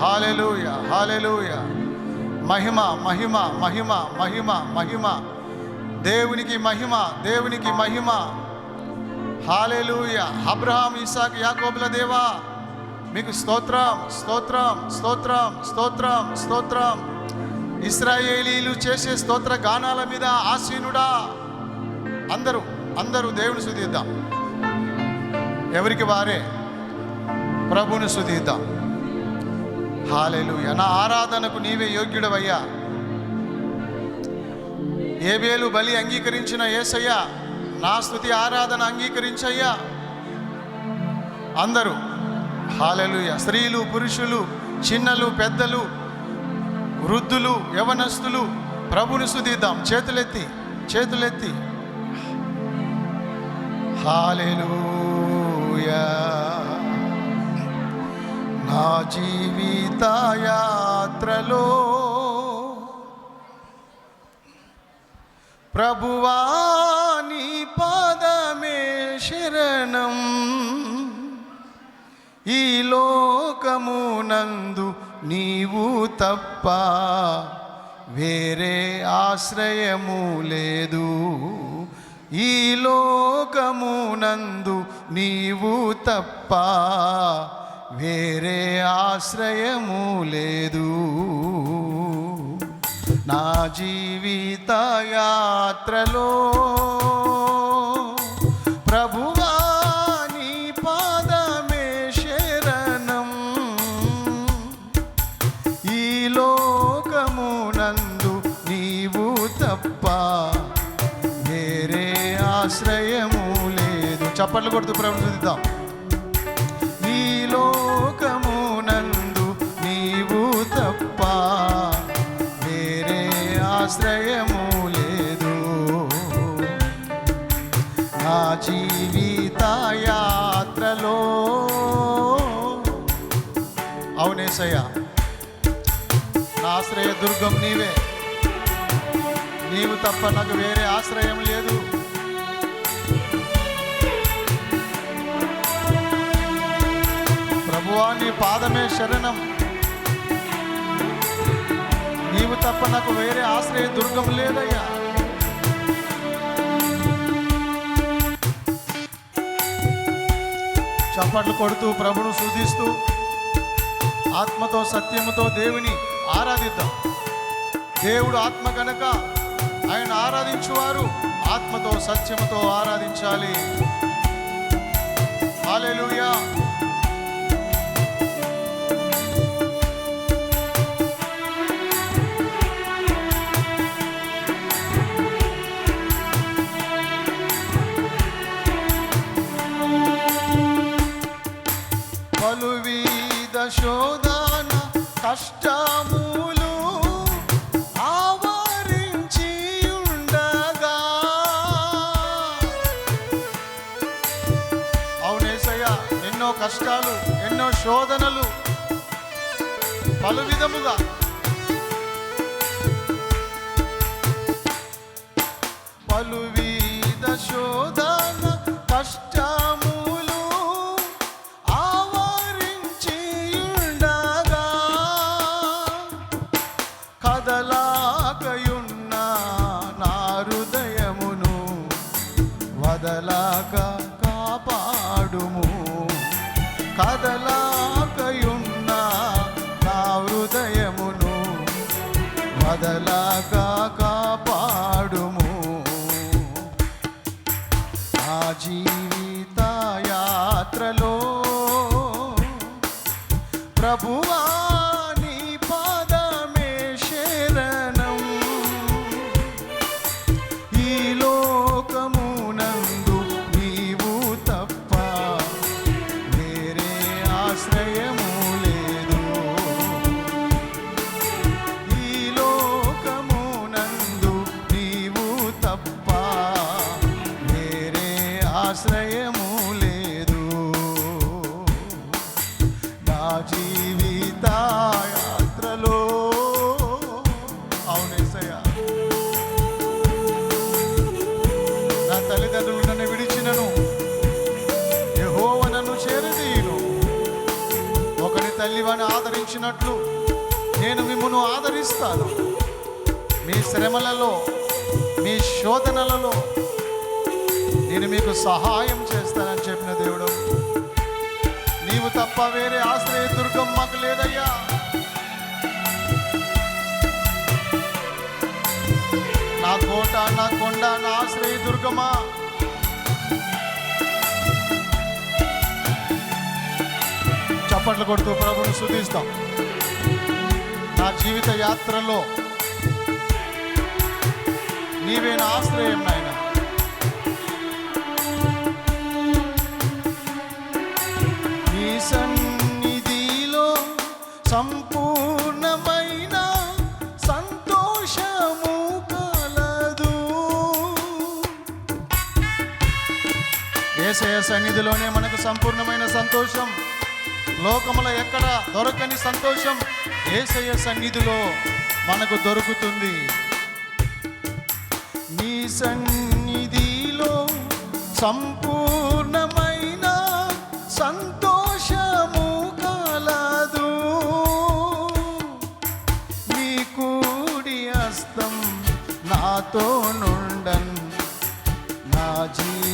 Hallelujah hallelujah మహిమ మహిమ మహిమ మహిమ మహిమ దేవునికి మహిమ దేవునికి మహిమ హాలెలూయ అబ్రహాం ఇసాక్ యాకోబుల దేవా మీకు స్తోత్రం స్తోత్రం స్తోత్రం స్తోత్రం స్తోత్రం ఇస్రాయేలీలు చేసే స్తోత్ర గానాల మీద ఆసీనుడా అందరూ అందరూ దేవుని శుద్ధిద్దాం ఎవరికి వారే ప్రభుని శుద్ధిద్దాం హాలేలుయ. నా ఆరాధనకు నీవే యోగ్యుడవయ్యా. ఏబేలు బలి అంగీకరించిన ఏసయ్యా నా స్థుతి ఆరాధన అంగీకరించయ్యా. అందరూ హాలెలుయ స్త్రీలు పురుషులు చిన్నలు పెద్దలు వృద్ధులు యవనస్తులు ప్రభుని శుద్ధిద్దాం చేతులెత్తి చేతులెత్తి. హాలెలూయా. నా జీవిత యాత్రలో ప్రభువాని పాదమే శరణం. ఈ లోకమునందు నీవు తప్ప వేరే ఆశ్రయము లేదు. ఈ లోకమునందు నీవు తప్ప వేరే ఆశ్రయము లేదు. నా జీవిత యాత్రలో ప్రభువా నీ పాదమే శరణం. ఈ లోకమునందు నీవు తప్ప వేరే ఆశ్రయము లేదు. చప్పట్లు కొడుతూ ప్రభు నా జీవిత యాత్రలో అవునేసయ్యా నా ఆశ్రయ దుర్గం నీవే. నీవు తప్ప నాకు వేరే ఆశ్రయం లేదు. ప్రభువా నీ పాదమే శరణం. నీవు తప్ప నాకు వేరే ఆశ్రయ దుర్గం లేదయ్యా. చప్పట్లు కొడుతూ ప్రభును సూచిస్తూ ఆత్మతో సత్యముతో దేవుని ఆరాధిద్దాం. దేవుడు ఆత్మ కనుక ఆయన ఆరాధించువారు ఆత్మతో సత్యముతో ఆరాధించాలి. హల్లెలూయా. ఎన్నో కష్టాలు ఎన్నో శోధనలు పలు విధముగా పలువిధ శోధన కష్టములు ఆవరించి ఉండగా కదలాకయున్న నా హృదయమును కదలాకయున్న ఆదరించినట్లు నేను మిమ్మను ఆదరిస్తాను. మీ శ్రమలలో మీ శోధనలలో నేను మీకు సహాయం చేస్తానని చెప్పిన దేవుడు. నీవు తప్ప వేరే ఆశ్రయ దుర్గం మాకు లేదయ్యా. నా కోట నా కొండ నా ఆశ్రయ దుర్గమా? చప్పట్లు కొడుతూ ప్రభును శుద్ధిస్తాం నా జీవిత యాత్రలో నీవే నా ఆశ్రయం నాయన. నీ సన్నిధిలో సంపూర్ణమైన సంతోషము కలదు. ఏసయ సన్నిధిలోనే మనకు సంపూర్ణమైన సంతోషం. లోకములో ఎక్కడ దొరకని సంతోషం ఏసయ సన్నిధిలో మనకు దొరుకుతుంది. నీ సన్నిధిలో సంపూర్ణమైన సంతోషము కలదు. నీ కూడి హస్తం నాతో నుండన్ నా జీవిత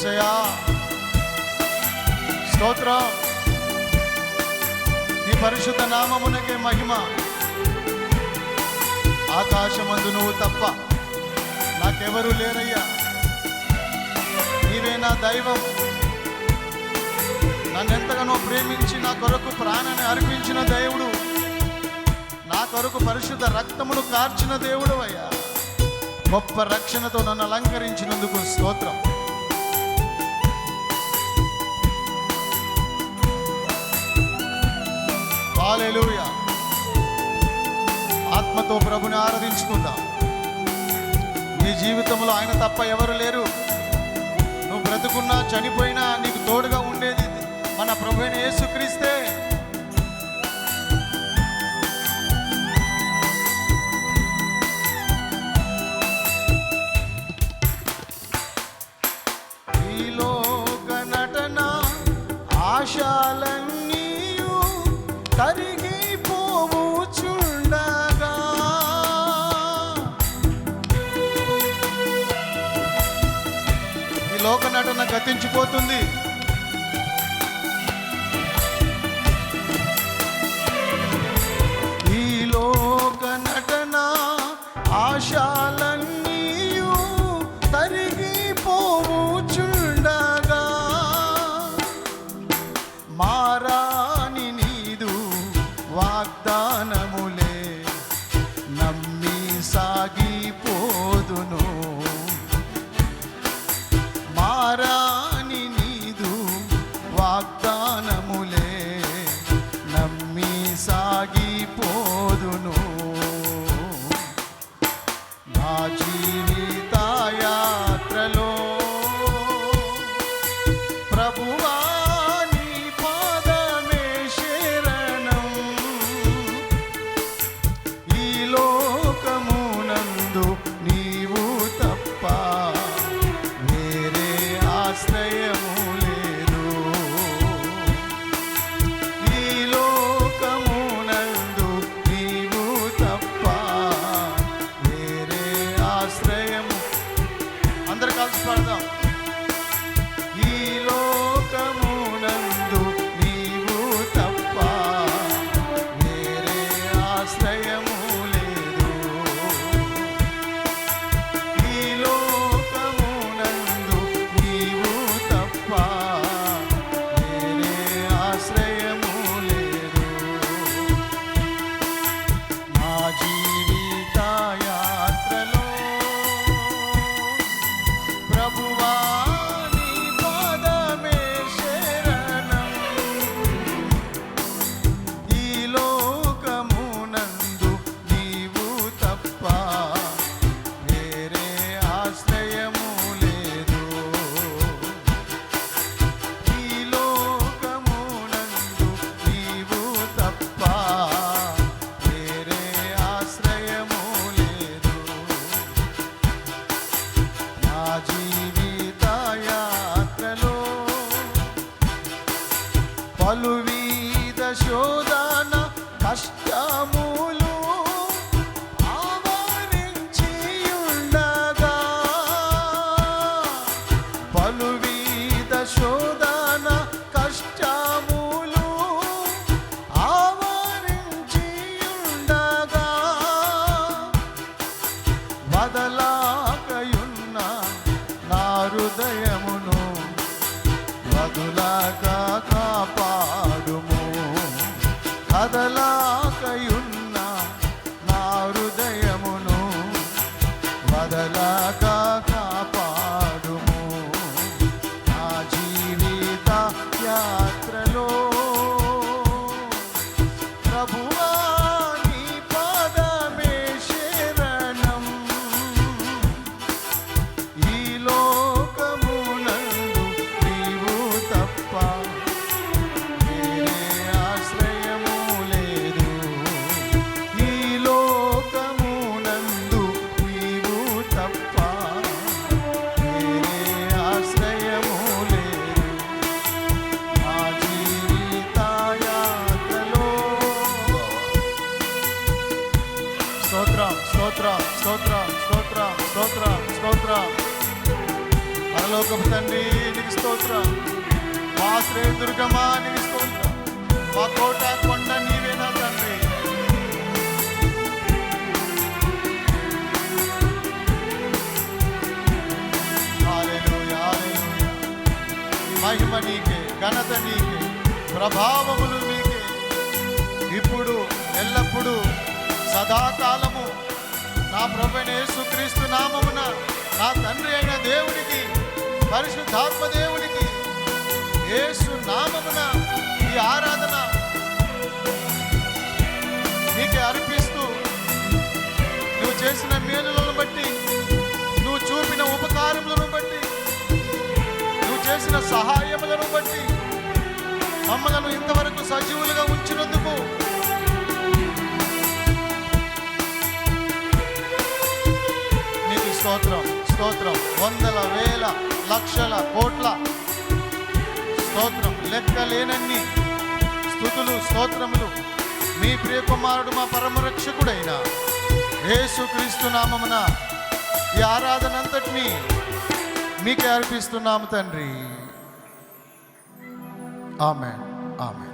ఏసయా స్తోత్రం. నీ పరిశుద్ధ నామమునకే మహిమ. ఆకాశమందు నువ్వు తప్ప నాకెవరూ లేరయ్యా. నీవే నా దైవం. నన్నెంతగానో ప్రేమించి నా కొరకు ప్రాణాన్ని అర్పించిన దేవుడు. నా కొరకు పరిశుద్ధ రక్తమును కార్చిన దేవుడు అయ్యా గొప్ప రక్షణతో నన్ను అలంకరించినందుకు స్తోత్రం. హాలెలూయ ఆత్మతో ప్రభుని ఆరాధించుకుందాం. నీ జీవితంలో ఆయన తప్ప ఎవరు లేరు. నువ్వు బ్రతుకున్నా చనిపోయినా నీకు తోడుగా ఉండేది మన ప్రభు అయిన యేసుక్రీస్తే. నటన గతించిపోతుంది. ఈ లోక నటన ఆశాలన్నీ ఘనత నీకే ప్రభావములు మీకే. ఇప్పుడు ఎల్లప్పుడూ సదాకాలము నా ప్రభువైన యేసుక్రీస్తు నామమున నా తండ్రి అయిన దేవునికి పరిశుద్ధాత్మ దేవునికి యేసు నామమున ఈ ఆరాధన నీకే అర్పిస్తూ నువ్వు చేసిన మేలులను బట్టి చేసిన సహాయములను బట్టి మమ్మలను ఇంతవరకు సజీవులుగా ఉంచినందుకు నీకు స్తోత్రం స్తోత్రం. వందల వేల లక్షల కోట్ల స్తోత్రం. లెక్కలేనన్ని స్థుతులు స్తోత్రములు మీ ప్రియకుమారుడు మా పరమరక్షకుడైన యేసుక్రీస్తు నామమున ఈ ఆరాధనంతటినీ మీకే అర్పిస్తున్నాము తండ్రి. ఆమె ఆమె